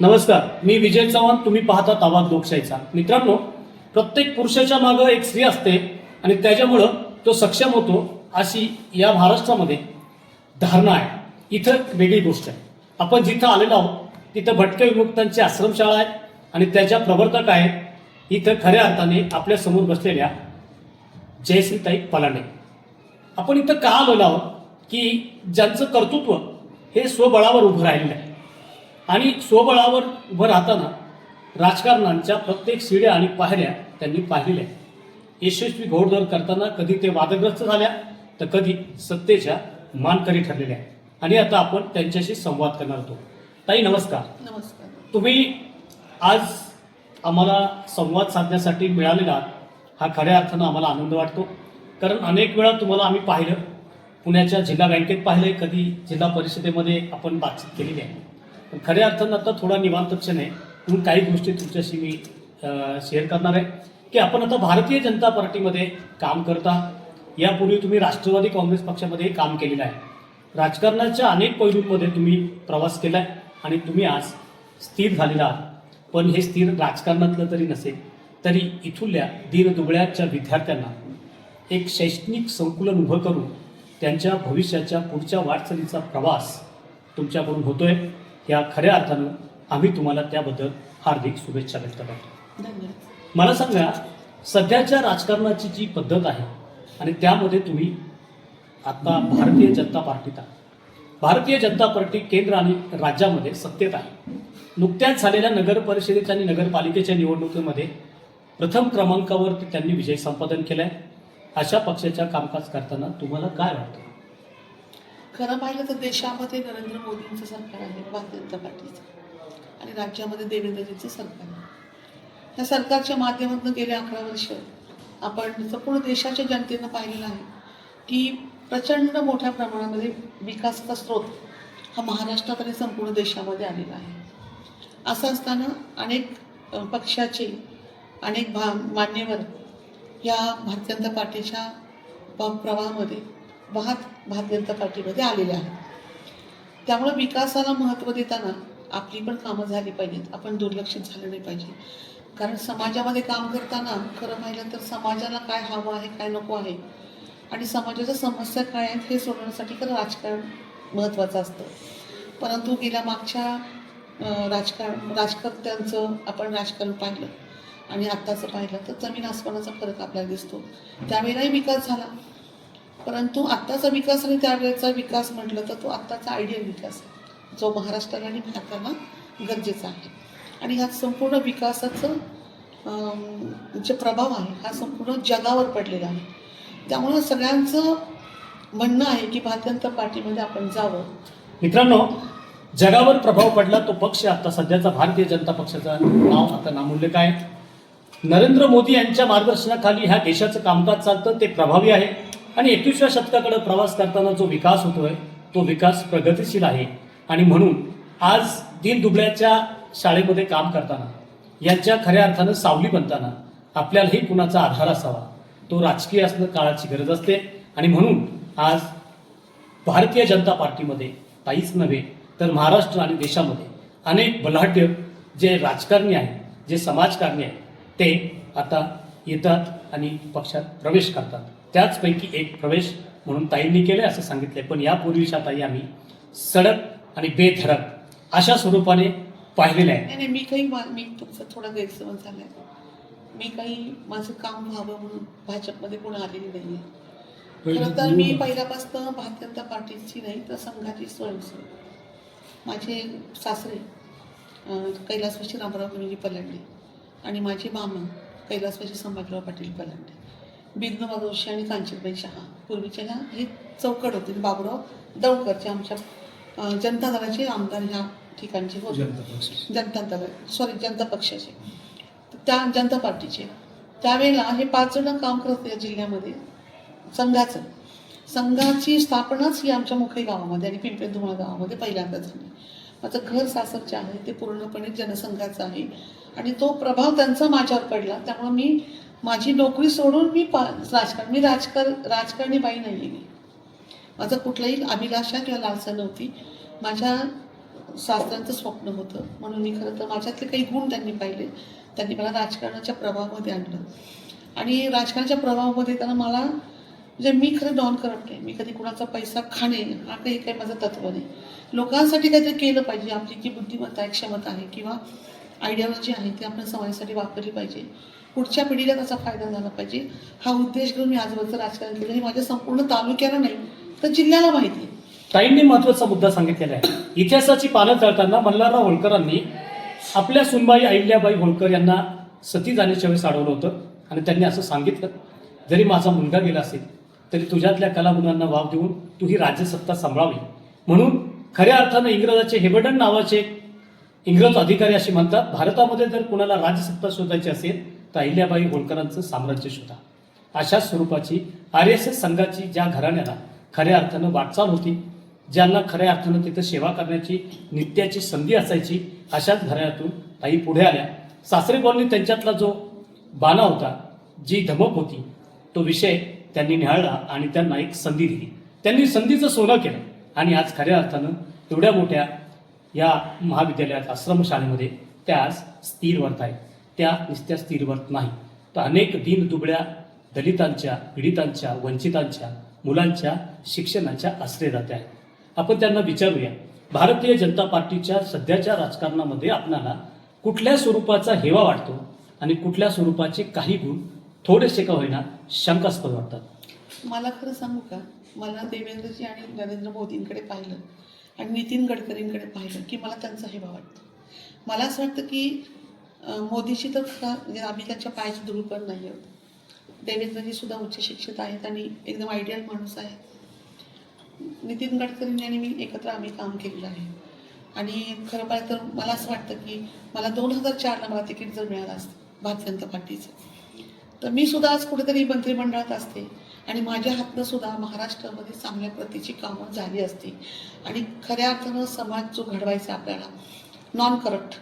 नमस्कार मी विजय चव्हाण तुम्ही पाहता आवाज लोकशाहीचा. मित्रांनो प्रत्येक पुरुषाच्या मागं एक स्त्री असते आणि त्याच्यामुळं तो सक्षम होतो अशी या महाराष्ट्रामध्ये धारणा आहे. इथं वेगळी गोष्ट आहे. आपण जिथं आलेलो आहोत तिथं भटके विमुक्तांची आश्रमशाळा आहे आणि त्याच्या प्रवर्तक आहेत इथं खऱ्या अर्थाने आपल्यासमोर बसलेल्या जयश्रीताई पलाणे आपण इथं का आलेलो आहोत की ज्यांचं कर्तृत्व हे स्वबळावर उभं राहिलेलं आहे? आणि स्वबळावर उभं राहताना राजकारणांच्या प्रत्येक शिड्या आणि पायऱ्या त्यांनी पाहिलेल्या आहेत. यशस्वी घोडदौड करताना कधी ते वादग्रस्त झाल्या तर कधी सत्तेच्या मानकरी ठरलेल्या आणि आता आपण त्यांच्याशी संवाद करणार होतो. ताई नमस्कार. नमस्कार. तुम्ही आज आम्हाला संवाद साधण्यासाठी मिळालेला. हा खऱ्या अर्थानं आम्हाला आनंद वाटतो. कारण अनेक वेळा तुम्हाला आम्ही पाहिलं पुण्याच्या जिल्हा बँकेत पाहिलंय कधी जिल्हा परिषदेमध्ये आपण बातचीत केलेली आहे. पण खऱ्या अर्थानं आता थोडा निवांत क्षण आहे. म्हणून काही गोष्टी तुमच्याशी मी शेअर करणार आहे. की आपण आता भारतीय जनता पार्टीमध्ये काम करता. यापूर्वी तुम्ही राष्ट्रवादी काँग्रेस पक्षामध्ये काम केलेलं आहे. राजकारणाच्या अनेक पैलूंमध्ये तुम्ही प्रवास केला आहे आणि तुम्ही आज स्थिर झालेला आहात. पण हे स्थिर राजकारणातलं तरी नसेल तरी इथुल्या दीरदुबळ्याच्या विद्यार्थ्यांना एक शैक्षणिक संकुलन उभं करून त्यांच्या भविष्याच्या पुढच्या वाटचालीचा प्रवास तुमच्याकडून होतोय. या खऱ्या अर्थानं आम्ही तुम्हाला त्याबद्दल हार्दिक शुभेच्छा व्यक्त करतो. मला सांगा सध्याच्या राजकारणाची जी पद्धत आहे आणि त्यामध्ये तुम्ही आता भारतीय जनता पार्टीत आहात. भारतीय जनता पार्टी केंद्र आणि राज्यामध्ये सत्तेत आहे. नुकत्याच झालेल्या नगर परिषदेच्या आणि नगरपालिकेच्या निवडणुकीमध्ये प्रथम क्रमांकावरती त्यांनी विजय संपादन केलाय. अशा पक्षाच्या कामकाज करताना तुम्हाला काय वाटतं? खरं पाहिलं तर देशामध्ये नरेंद्र मोदींचं सरकार आहे भारतीय जनता पार्टीचं. आणि राज्यामध्ये देवेंद्रजींचं सरकार आहे. त्या सरकारच्या माध्यमातून गेले अकरा वर्ष आपण संपूर्ण देशाच्या जनतेनं पाहिलेलं आहे की प्रचंड मोठ्या प्रमाणामध्ये विकासाचा स्रोत हा महाराष्ट्रात आणि संपूर्ण देशामध्ये आलेला आहे. असं असताना अनेक पक्षाचे अनेक भा मान्यवर या भारतीय जनता पार्टीच्या प्रवाहामध्ये महात भारतीय जनता पार्टीमध्ये आलेले आहेत. त्यामुळे विकासाला महत्त्व देताना आपली पण कामं झाली पाहिजेत. आपण दुर्लक्षित झालं नाही पाहिजे. कारण समाजामध्ये काम करताना खरं पाहिलं तर समाजाला काय हवं आहे काय नको आहे आणि समाजाच्या समस्या काय आहेत हे सोडवण्यासाठी खरं राजकारण महत्त्वाचं असतं. परंतु गेल्या मागच्या राजकारण राजकर्त्यांचं आपण राजकारण पाहिलं आणि आत्ताचं पाहिलं तर जमीन आसमानाचा फरक आपल्याला दिसतो. त्यावेळेलाही विकास झाला. परंतु आत्ताचा विकास आणि त्यावेळेचा विकास म्हटलं तर तो आत्ताचा आयडियल विकास जो महाराष्ट्राला आणि भारताला गरजेचा आहे. आणि ह्या संपूर्ण विकासाचं जे प्रभाव आहे हा संपूर्ण जगावर पडलेला आहे. त्यामुळं सगळ्यांचं म्हणणं आहे की भारतीय जनता पार्टीमध्ये आपण जावं. मित्रांनो जगावर प्रभाव पडला तो पक्ष आता सध्याचा भारतीय जनता पक्षाचं. नाव आता नामूल्य आहे नरेंद्र मोदी यांच्या मार्गदर्शनाखाली ह्या देशाचं कामकाज चालतं ते प्रभावी आहे. आणि एकवीसव्या शतकाकडे प्रवास करताना जो विकास होतोय तो विकास प्रगतिशील आहे. आणि म्हणून आज दीन दुबळ्याच्या शाळेमध्ये काम करताना यांच्या खऱ्या अर्थानं सावली बनताना आपल्यालाही कुणाचा आधार असावा तो राजकीय असणं काळाची गरज असते. आणि म्हणून आज भारतीय जनता पार्टीमध्ये काहीच नव्हे तर महाराष्ट्र आणि देशामध्ये अनेक बलाढ्य जे राजकारणी आहेत जे समाजकारणी आहेत ते आता येतात आणि पक्षात प्रवेश करतात. त्याचपैकी एक प्रवेश म्हणून ताईंनी केले असं सांगितले पण यापूर्वीच्या ताई आम्ही सडक आणि बेधडक अशा स्वरूपाने पाहिलेल्या आहेत नाही नाही मी काही मा- तुमचा थोडा गैरसमज झाला आहे मी काही माझं काम व्हावं म्हणून भाजपमध्ये कोण आलेली नाही आहे खरं तर मी पहिल्यापासून भारतीय जनता पार्टीची नाही तर संघाची स्वयंसेवक. माझे सासरे अं, कैलासवासी रामराव गुरुजी पलांडे आणि माझे मामा कैलासवासी संभाजीराव पाटील पलांडे. बिंदू जोशी आणि कांचनबाई शहा. पूर्वीच्या ह्या हे चौकट होते. बाबुराव दौडकरचे आमच्या जनता दलाचे आमदार ह्या ठिकाणचे होते. जनता दल सॉरी जनता पक्षाचे. त्या जनता पार्टीचे. त्यावेळेला हे पाच जण काम करत होते या जिल्ह्यामध्ये. संघाचं. संघाची स्थापनाच ही आमच्या मुखई गावामध्ये आणि पिंपरी धुमाळ गावामध्ये पहिल्यांदा झाली. माझं घर सासरचे आहे ते पूर्णपणे जनसंघाचं आहे. आणि तो प्रभाव त्यांचा माझ्यावर पडला. त्यामुळे मी माझी नोकरी सोडून मी पा राजकारण मी राजकार राजकारणी बाई नाही आहे मी. माझं कुठलाही अभिलाषा किंवा लालसा नव्हती. माझ्या शास्त्रांचं स्वप्न होतं. म्हणून मी खरं तर माझ्यातले काही गुण त्यांनी पाहिले. त्यांनी मला राजकारणाच्या प्रभावामध्ये आणलं. आणि राजकारणाच्या प्रभावामध्ये त्यांना मला म्हणजे मी खरं डॉन करत नाही. मी कधी कुणाचा पैसा खाणे हा काही काही माझं तत्व नाही. लोकांसाठी काहीतरी केलं पाहिजे. आपली जी बुद्धिमत्ता आहे क्षमता आहे किंवा आयडियॉलॉजी आहे ती आपण समाजासाठी वापरली पाहिजे. पुढच्या पिढीला त्याचा फायदा झाला पाहिजे? हा उद्देश घेऊन मी आजवरचं राजकारण केलं. हे माझ्या संपूर्ण तालुक्याला नाही तर जिल्ह्याला माहिती आहे. ताईंनी महत्त्वाचा मुद्दा सांगितलेला आहे. इतिहासाची पानं करताना मल्हारराव होळकरांनी आपल्या सुनबाई अहिल्याबाई होळकर यांना सती जाण्याच्या वेळेस अडवलं होतं आणि त्यांनी असं सांगितलं जरी माझा मुलगा गेला असेल तरी तुझ्यातल्या कलागुणांना वाव देऊन तू ही राज्यसत्ता सांभाळावी. म्हणून खऱ्या अर्थानं इंग्रजाचे हेबडन नावाचे इंग्रज अधिकारी असे म्हणतात भारतामध्ये जर कुणाला राजसत्ता शोधायची असेल अहिल्याबाई होळकरांचं साम्राज्य शोधा. अशा स्वरूपाची आर एस एस संघाची ज्या घराण्याला खऱ्या अर्थानं वाटचाल होती ज्यांना खऱ्या अर्थानं तिथं सेवा करण्याची नित्याची संधी असायची अशाच घराण्यातून ताई पुढे आल्या. सासरेबांनी त्यांच्यातला जो बाणा होता जी धमक होती तो विषय त्यांनी निहाळला आणि त्यांना एक संधी दिली. त्यांनी संधीचं सोनं केलं आणि आज खऱ्या अर्थानं एवढ्या मोठ्या या महाविद्यालयात आश्रमशाळेमध्ये त्या आज स्थिरवत आहेत. त्या नुसत्या स्थिरवत नाही. तर अनेक दिन दुबळ्या दलितांच्या पीडितांच्या वंचितांच्या मुलांच्या शिक्षणाच्या आश्रयदात्या आहेत. आपण त्यांना विचारूया भारतीय जनता पार्टीच्या सध्याच्या राजकारणामध्ये आपणाला कुठल्या स्वरूपाचा हेवा वाटतो आणि कुठल्या स्वरूपाचे काही गुण थोडेसे का होईना शंकास्पद वाटतात? मला खरं सांगू का? मला देवेंद्रजी आणि नरेंद्र मोदींकडे पाहिलं आणि नितीन गडकरींकडे पाहिलं की मला त्यांचा हेवा वाटतो. मला असं वाटतं की मोदीशी मोदीची तर खरं म्हणजे आम्ही त्यांच्या पायाची धुळपण नाही आहोत. देवेंद्रजी सुद्धा उच्च शिक्षित आहेत आणि एकदम आयडियल माणूस आहे नितीन गडकरींनी आणि मी एकत्र आम्ही काम केलेलं आहे. आणि खरं पाहिजे तर मला असं वाटतं की मला दोन हजार चारला मला तिकीट जर मिळालं असतं भारतीय जनता पार्टीचं तर मी सुद्धा आज कुठेतरी मंत्रिमंडळात असते. आणि माझ्या हातनं सुद्धा महाराष्ट्रामध्ये चांगल्या प्रतीची कामं झाली असती. आणि खऱ्या अर्थानं समाज जो घडवायचा आपल्याला नॉन करप्ट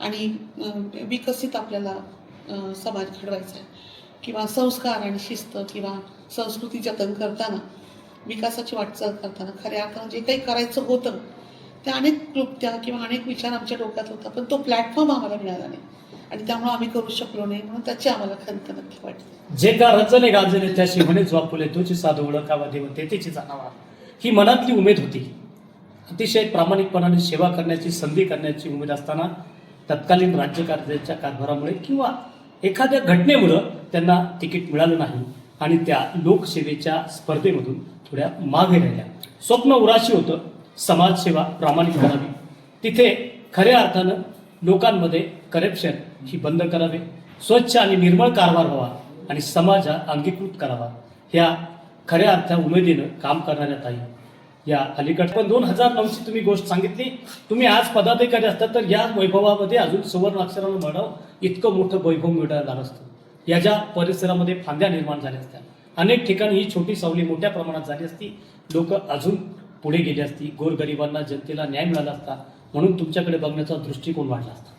आणि विकसित आपल्याला समाज घडवायचा आहे. किंवा संस्कार आणि शिस्त किंवा संस्कृती जतन करताना विकासाची वाटचाल करताना खऱ्या अर्थानं जे काही करायचं होतं त्या अनेक क्लुप्त्या किंवा अनेक विचार आमच्या डोक्यात होता पण तो प्लॅटफॉर्म आम्हाला मिळाला नाही. आणि त्यामुळे आम्ही करू शकलो नाही म्हणून त्याची आम्हाला खंत नक्की वाटते जे का रचले गाजले त्याशी म्हणेच वापुले तुझी साधू ओळखावा देव तेथेची जाणावा ही मनातली उमेद होती. अतिशय प्रामाणिकपणाने सेवा करण्याची संधी करण्याची उमेद असताना तत्कालीन राज्यकारत्याच्या कारभारामुळे किंवा एखाद्या घटनेमुळं त्यांना तिकीट मिळालं नाही आणि त्या लोकसेवेच्या स्पर्धेमधून थोड्या मागे राहिल्या. स्वप्न उराशी होतं. समाजसेवा प्रामाणिक करावी. तिथे खऱ्या अर्थानं लोकांमध्ये करप्शन ही बंद करावे. स्वच्छ आणि निर्मळ कारभार व्हावा आणि समाज अंगीकृत करावा. ह्या खऱ्या अर्थ उमेदीनं काम करणाऱ्या ताई या अलीकडे. पण दोन हजार नऊची तुम्ही गोष्ट सांगितली. तुम्ही आज पदाधिकारी असतात तर या वैभवामध्ये अजून सुवर्ण अक्षरानं म्हणावं इतकं मोठं वैभव मिळालं झालं असतं. या ज्या परिसरामध्ये फांद्या निर्माण झाल्या असत्या. अनेक ठिकाणी ही छोटी सावली मोठ्या प्रमाणात झाली असती. लोक अजून पुढे गेली असती. गोरगरिबांना जनतेला न्याय मिळाला असता. म्हणून तुमच्याकडे बघण्याचा दृष्टिकोन वाढला असता.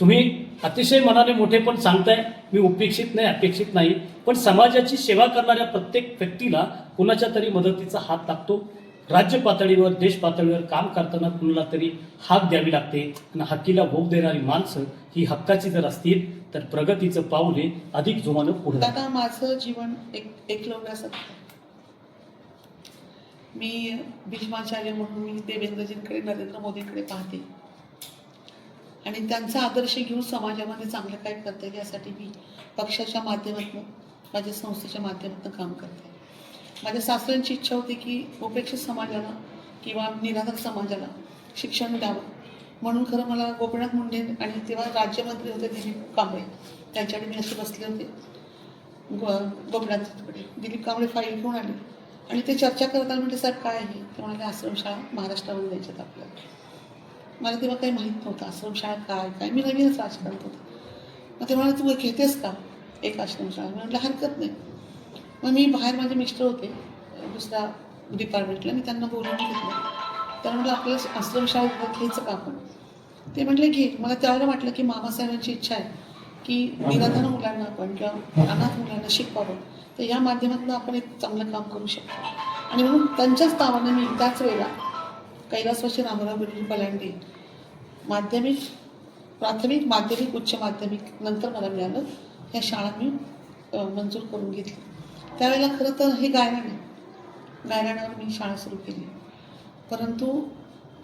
तुम्ही अतिशय मनाने मोठे पण सांगताय. मी उपेक्षित नाही अपेक्षित नाही. पण समाजाची सेवा करणाऱ्या प्रत्येक व्यक्तीला कुणाच्या तरी मदतीचा हात लागतो. राज्य पातळीवर देश पातळीवर काम करताना कुणाला तरी हाक द्यावी लागते आणि हक्कीला भोग देणारी माणसं ही हक्काची जर असतील तर प्रगतीचं पाऊल हे अधिक जोमानं पुढे जातं. दादा माझं जीवन एक एकलव्यासारखं आहे. मी भीष्माचार्य म्हणून मी देवेंद्रजींकडे नरेंद्र मोदींकडे पाहते आणि त्यांचा आदर्श घेऊन समाजामध्ये चांगलं काय करता येईल यासाठी मी पक्षाच्या माध्यमातून माझ्या संस्थेच्या माध्यमातून काम करते माझ्या सासऱ्यांची इच्छा होती की उपेक्षित समाजाला किंवा निराधार समाजाला शिक्षण द्यावं. म्हणून खरं मला गोपीनाथ मुंडे आणि तेव्हा राज्यमंत्री होते दिलीप कांबळे त्यांच्याकडे मी असे बसले होते. गो गोपीनाथकडे दिलीप कांबळे फाईल घेऊन आले. आणि ते चर्चा करताना म्हणजे साहेब काय आहे? ते म्हणाले आश्रमशाळा महाराष्ट्रामध्ये द्यायच्यात आपल्याला. मला तेव्हा काही माहीत नव्हतं आश्रमशाळा काय काय? मी नवीनच राजकारण होते. मग ते म्हणाले तू घेतेस का एक आश्रमशाळा मी म्हटलं हरकत नाही. मग मी बाहेर माझे मिस्टर होते दुसऱ्या डिपार्टमेंटला मी त्यांना बोलून घेतलं. तर म्हटलं आपल्याला आश्रमशाळा घ्यायचं का आपण? ते म्हटले घे. मला त्यावेळेला वाटलं की मामासाहेबांची इच्छा आहे की निराधार मुलांना आपण किंवा अनाथ मुलांना शिकवावं. तर या माध्यमातून आपण एक चांगलं काम करू शकतो. आणि म्हणून त्यांच्याच नावाने मी त्याच वेळेला कैलासवाशी रामराव गुरुजी पलांडे माध्यमिक प्राथमिक माध्यमिक उच्च माध्यमिक नंतर मला मिळालं. ह्या शाळा मी मंजूर करून घेतली. त्यावेळेला खरं तर हे गायरान आहे. गायनावर मी शाळा सुरू केली. परंतु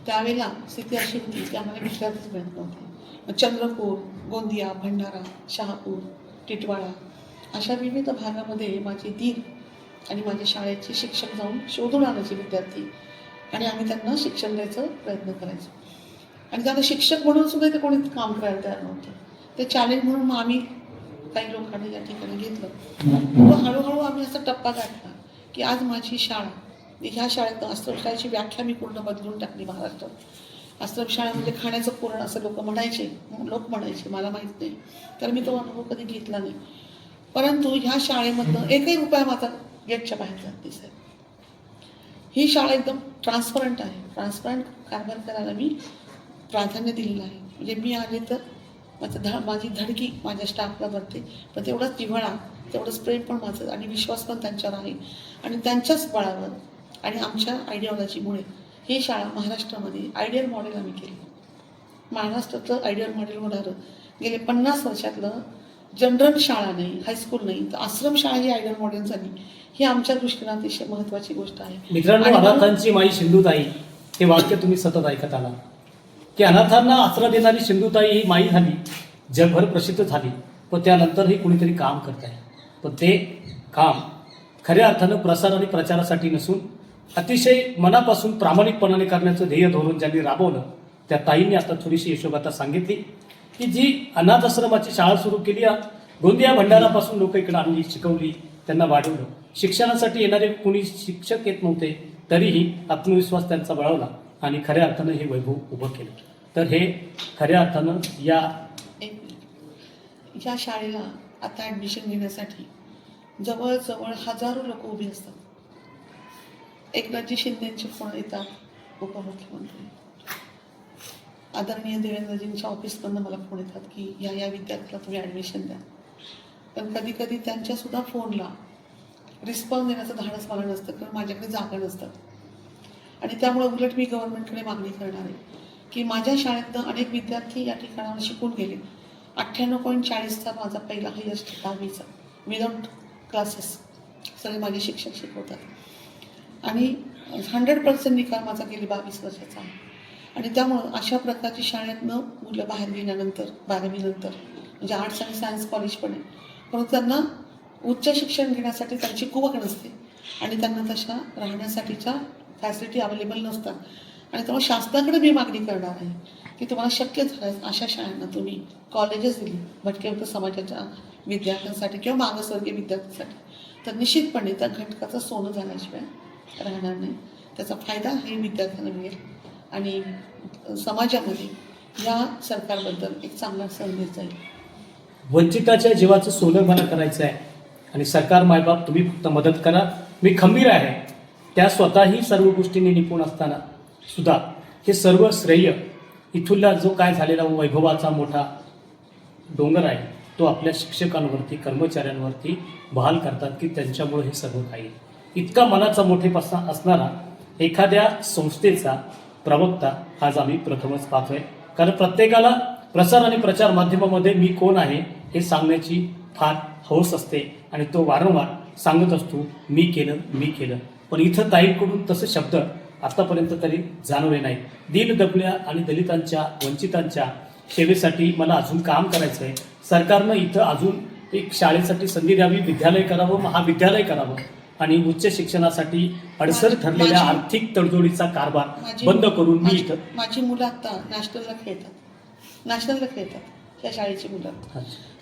त्यावेळेला स्थिती अशी होती की आम्हाला गुजरातच मिळत नव्हते. मग चंद्रपूर गोंदिया भंडारा शहापूर टिटवाळा अशा विविध भागामध्ये माझी दीर आणि माझ्या शाळेचे शिक्षक जाऊन शोधून आणायचे विद्यार्थी आणि आम्ही त्यांना शिक्षण द्यायचा प्रयत्न करायचो. आणि त्यांना शिक्षक म्हणून सुद्धा ते कोणी काम करायला तयार नव्हतं. ते चॅलेंज म्हणून मग आम्ही काही लोकांनी या ठिकाणी घेतलं. मग हळूहळू आम्ही असा टप्पा गाठला की आज माझी शाळा ह्या शाळेत आश्रमशाळेची व्याख्या मी पूर्ण बदलून टाकली महाराष्ट्रात. आश्रमशाळा म्हणजे खाण्याचं पुरण असं लोक म्हणायचे लोक म्हणायचे मला माहीत नाही. तर मी तो अनुभव कधी घेतला नाही. परंतु ह्या शाळेमधनं एकही रुपया माझा गेटच्या बाहेर जात नाही साहेब. ही शाळा एकदम ट्रान्सपरंट आहे. ट्रान्सपरंट कारभार करायला मी प्राधान्य दिलेलं आहे. म्हणजे मी आले तर माझं ध माझी धडकी माझ्या स्टाफला भरते. पण तेवढाच जिव्हाळा तेवढंच प्रेम पण माझं आणि विश्वास पण त्यांच्यावर आहे. आणि त्यांच्याच बळावर आणि आमच्या आयडिओलॉजीमुळे ही शाळा महाराष्ट्रामध्ये आयडियल मॉडेल आम्ही केली. महाराष्ट्रातलं आयडियल मॉडेल होणारं. गेले पन्नास वर्षातलं जनरल शाळा नाही हायस्कूल नाही तर आश्रम शाळा ही आयडियल मॉडेल झाली. ही आमच्या दृष्टीनं अतिशय महत्त्वाची गोष्ट आहे. मित्रांनो मग- माई सिंधुताई हे वाक्य तुम्ही सतत ऐकत आला. की अनाथांना आसरा देणारी सिंधुताई ही माई झाली जगभर प्रसिद्ध झाली पण त्यानंतरही कुणीतरी काम करत आहे. पण ते काम खऱ्या अर्थानं प्रसार आणि प्रचारासाठी नसून अतिशय मनापासून प्रामाणिकपणाने करण्याचं ध्येय धोरण ज्यांनी राबवलं त्या ताईंनी आता थोडीशी यशोगाथा सांगितली की जी अनाथ आश्रमाची शाळा सुरू केली गोंदिया भंडारापासून लोक इकडे आणली शिकवली त्यांना वाढवलं. शिक्षणासाठी येणारे कुणी शिक्षक येत नव्हते तरीही आत्मविश्वास त्यांचा बळावला आणि खऱ्या अर्थानं हे वैभव उभं केलं. तर हे खऱ्या अर्थानं या एक या शाळेला आता ॲडमिशन घेण्यासाठी जवळजवळ हजारो लोक उभी असतात. एकनाथजी शिंदेचे फोन येतात उपमुख्यमंत्री. आदरणीय देवेंद्रजींच्या ऑफिसमधनं मला फोन येतात की या या विद्यार्थ्याला तुम्ही ॲडमिशन द्या. पण कधी कधी त्यांच्यासुद्धा फोनला रिस्पॉन्स देण्याचं धाडस मला नसतं कारण माझ्याकडे जागा नसतात. आणि त्यामुळे उलट मी गव्हर्नमेंटकडे मागणी करणार आहे. की माझ्या शाळेतनं अनेक विद्यार्थी या ठिकाणावर शिकून गेले. अठ्ठ्याण्णव पॉईंट चाळीसचा माझा पहिला हायस्ट दहावीचा. विदाउट क्लासेस सगळे माझे शिक्षक शिकवतात. आणि हंड्रेड पर्सेंट निकाल माझा गेली बावीस वर्षाचा आहे. आणि त्यामुळं अशा प्रकारची शाळेतनं मुलं बाहेर गेल्यानंतर बारावीनंतर म्हणजे आर्ट्स आणि सायन्स कॉलेज पण आहे. परंतु त्यांना उच्च शिक्षण घेण्यासाठी त्यांची कुवक नसते. आणि त्यांना तशा राहण्यासाठीच्या फॅसिलिटी अवेलेबल नसतात आणि त्यामुळे शासनाकडे मी मागणी करणार आहे की तुम्हाला शक्य झाल्यास अशा शाळांना तुम्ही कॉलेजेस दिली भटक्यावृत्त समाजाच्या विद्यार्थ्यांसाठी किंवा मागासवर्गीय विद्यार्थ्यांसाठी. तर निश्चितपणे त्या घटकाचं सोनं झाल्याशिवाय राहणार नाही. त्याचा फायदा हे विद्यार्थ्यांना मिळेल. आणि समाजामध्ये या सरकारबद्दल एक चांगला संदेश जाईल वंचिताच्या जीवाचं सोनं मला करायचं आहे आणि सरकार मायबाप तुम्ही फक्त मदत करा. मी खंबीर आहे. त्या स्वतःही सर्व गोष्टींनी निपुण असताना सुद्धा हे सर्व श्रेय इथुल्या जो काय झालेला वैभवाचा मोठा डोंगर आहे तो आपल्या शिक्षकांवरती कर्मचाऱ्यांवरती बहाल करतात की त्यांच्यामुळे हे सर्व काही. इतका मनाचा मोठेपणा असणारा एखाद्या संस्थेचा प्रवक्ता आज आम्ही प्रथमच पाहतोय. कारण प्रत्येकाला प्रसार आणि प्रचार माध्यमामध्ये मी कोण आहे हे सांगण्याची फार हौस असते आणि तो वारंवार सांगत असतो मी केलं मी केलं. पण इथं ताईकडून तसे शब्द आतापर्यंत तरी जाणवले नाही दीन दबल्या आणि दलितांच्या वंचितांच्या सेवेसाठी मला अजून काम करायचं आहे सरकारनं इथं अजून एक शाळेसाठी संधी द्यावी विद्यालय करावं महाविद्यालय करावं आणि उच्च शिक्षणासाठी अडसर ठरलेल्या आर्थिक तडजोडीचा कारभार बंद करून मी इथं माझी मुलं आता नॅशनलला खेळतात. नॅशनलला खेळतात या शाळेची मुलं.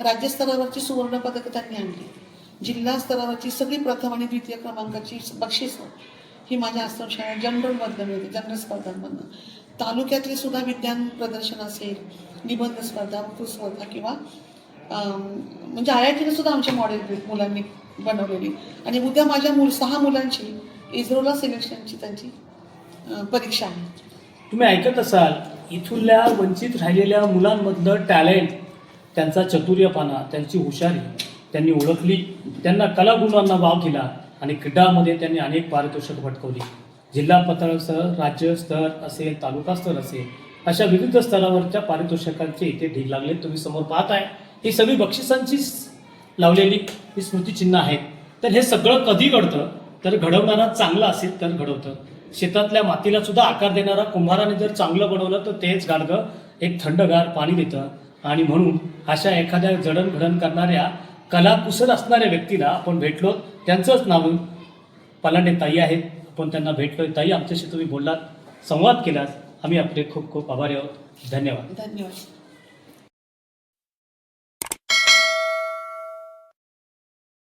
राज्यस्तरावरची सुवर्ण पदकं त्यांनी आणली. जिल्हा स्तरावरची सगळी प्रथम आणि द्वितीय क्रमांकाची बक्षिसं ही माझ्या आश्रमशाळा जनरलमधनं मिळते जनरल स्पर्धांमधनं. तालुक्यातली सुद्धा विज्ञान प्रदर्शन असेल निबंध स्पर्धा वक्तृत्व स्पर्धा किंवा म्हणजे आय आय टीने सुद्धा आमचे मॉडेल मुलांनी बनवलेली. आणि उद्या माझ्या मूल सहा मुलांची इस्रोला सिलेक्शनची त्यांची परीक्षा आहे. तुम्ही ऐकत असाल इथूनल्या वंचित राहिलेल्या मुलांमधलं टॅलेंट त्यांचा चतुर्यपणा त्यांची हुशारी. त्यांनी ओळखली त्यांना कलागुणांना वाव दिला आणि क्रीडामध्ये त्यांनी अनेक पारितोषिक भटकवली. जिल्हा पातळीसह राज्य स्तर असेल तालुका स्तर असेल अशा विविध स्तरावरच्या पारितोषिकांचे इथे ढीग लागले. तुम्ही समोर पाहत आहे ही सगळी बक्षिसांचीच लावलेली ही स्मृतिचिन्ह आहेत. तर हे सगळं कधी घडतं? तर घडवणारा चांगला असेल तर घडवतं. शेतातल्या मातीला सुद्धा आकार देणारा कुंभाराने जर चांगलं बनवलं तर तेच गाडगं एक थंडगार पाणी देतं. आणि म्हणून अशा एखाद्या जडणघडण करणाऱ्या कलाकुसर असणाऱ्या व्यक्तीला आपण भेटलो त्यांचंच नाव पलांडे ताई आहेत. आपण त्यांना भेटलो ताई आमच्याशी तुम्ही बोललात संवाद केलात. आम्ही आपले खूप खूप आभारी आहोत. धन्यवाद. धन्यवाद.